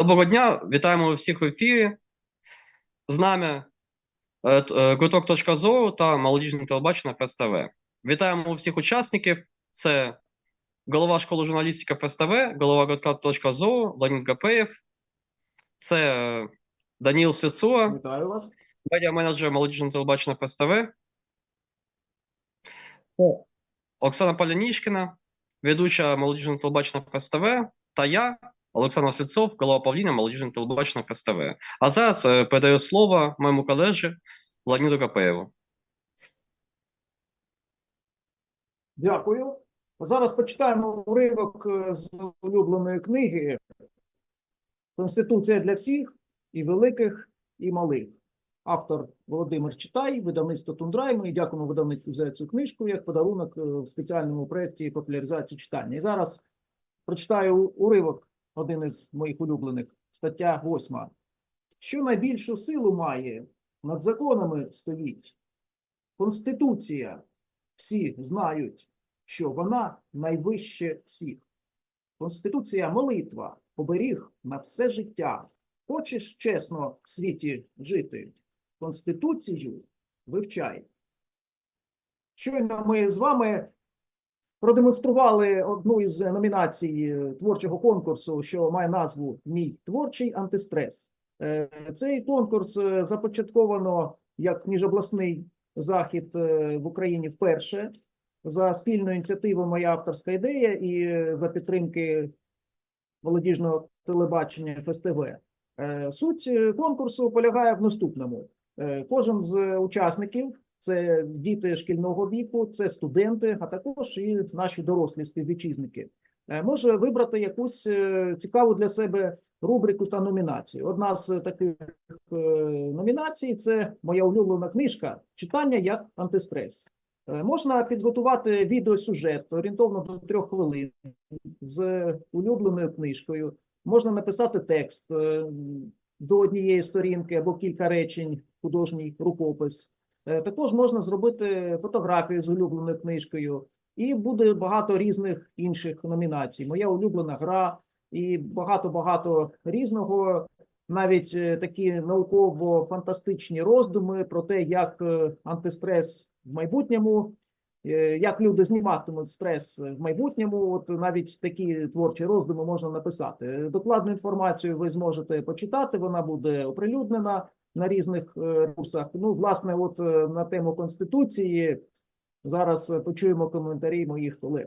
Доброго дня, вітаємо всіх в ефірі. З нами е, е, гурток.зору та молодіжне телебачення ФСТВ. Вітаємо всіх учасників. Це голова школи журналістики ФСТВ, голова гуртка.зору, Леонід Гапеєв, це Даніл Сицула, Вітаю вас. медіа-менеджер молодіжного телебачення ФСТВ, це Оксана Полянічкіна, ведуча молодіжного телебачення ФСТВ, та я, Олександр Слідцов, голова правління молодіжного телебачення ФСТВ. А зараз е, передаю слово моєму колежі Леоніду Гапеєву. Дякую. Зараз почитаємо уривок е, з улюбленої книги Конституція для всіх і великих, і малих. Автор Володимир Читай, видавництво Тундрай. Ми дякуємо видавництву за цю книжку як подарунок е, в спеціальному проєкті популяризації читання. І зараз прочитаю уривок, один із моїх улюблених, стаття 8. Що найбільшу силу має над законами стоїть? Конституція. Всі знають, що вона найвище всіх. Конституція молитва, оберіг на все життя. Хочеш чесно в світі жити? Конституцію вивчай. Щойно ми з вами продемонстрували одну із номінацій е, творчого конкурсу, що має назву Мій творчий антистрес. Е, Цей конкурс е, започатковано як міжобласний захід в Україні вперше за спільною ініціативою моя авторська ідея і за підтримки молодіжного телебачення ФСТВ. Суть конкурсу полягає в наступному: кожен з учасників це діти шкільного віку, це студенти, а також і наші дорослі співвітчизники. е, Може вибрати якусь е, цікаву для себе рубрику та номінацію. Одна з таких е, номінацій це моя улюблена книжка Читання як антистрес. Можна підготувати відеосюжет орієнтовно до трьох хвилин з улюбленою книжкою. Можна написати текст до однієї сторінки або кілька речень, художній рукопис. Е, Також можна зробити фотографію з улюбленою книжкою, і буде багато різних інших номінацій. Моя улюблена гра і багато-багато різного. Навіть е, такі науково-фантастичні роздуми про те, як е, антистрес в майбутньому, як люди зніматимуть стрес в майбутньому. От навіть такі творчі роздуми можна написати. Докладну інформацію ви зможете почитати. Вона буде оприлюднена на різних е, ресурсах. Ну, власне, от е, на тему конституції зараз е, почуємо коментарі моїх колег.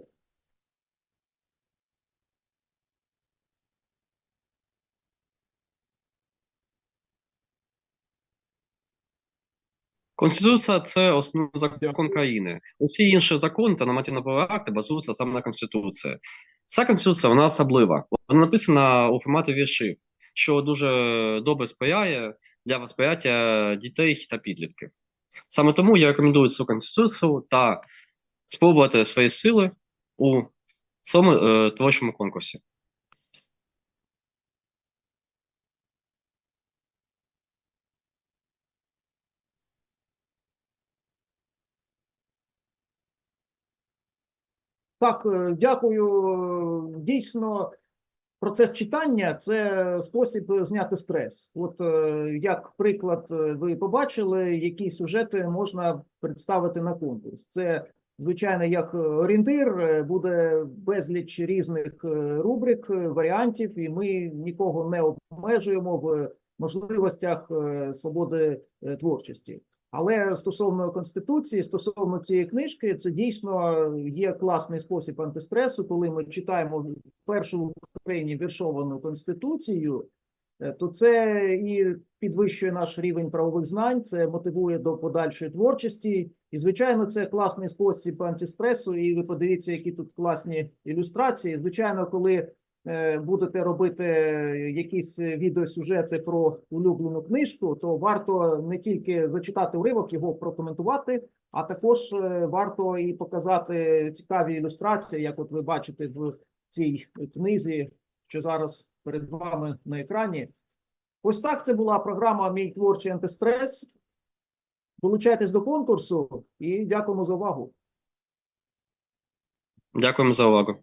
Конституція це основний закон країни. Усі інші закони та нормативно-правові акти базуються саме на Конституції. Ця Конституція вона особлива. Вона написана у форматі віршів, що дуже добре сприяє для восприяття дітей та підлітків. Саме тому я рекомендую цю конституцію та спробувати свої сили у цьому е, творчому конкурсі. Так, е, дякую. Дійсно, процес читання це спосіб зняти стрес. От е, як приклад, е, ви побачили, які сюжети можна представити на конкурс. Це звичайно як орієнтир, е, буде безліч різних рубрик, варіантів, і ми нікого не обмежуємо в можливостях свободи творчості. Але стосовно конституції, стосовно цієї книжки, це дійсно є класний спосіб антистресу, коли ми читаємо першу Україні віршовану конституцію, е, то це і підвищує наш рівень правових знань, це мотивує до подальшої творчості. І, звичайно, це класний спосіб антистресу. І ви подивіться, які тут класні ілюстрації. Звичайно, коли е, будете робити якісь відеосюжети про улюблену книжку, то варто не тільки зачитати уривок, його прокоментувати, а також е, варто і показати цікаві ілюстрації, як от ви бачите в цій книзі, що зараз перед вами на екрані. Ось так це була програма Мій творчий антистрес. Долучайтесь до конкурсу і дякуємо за увагу. Дякуємо за увагу.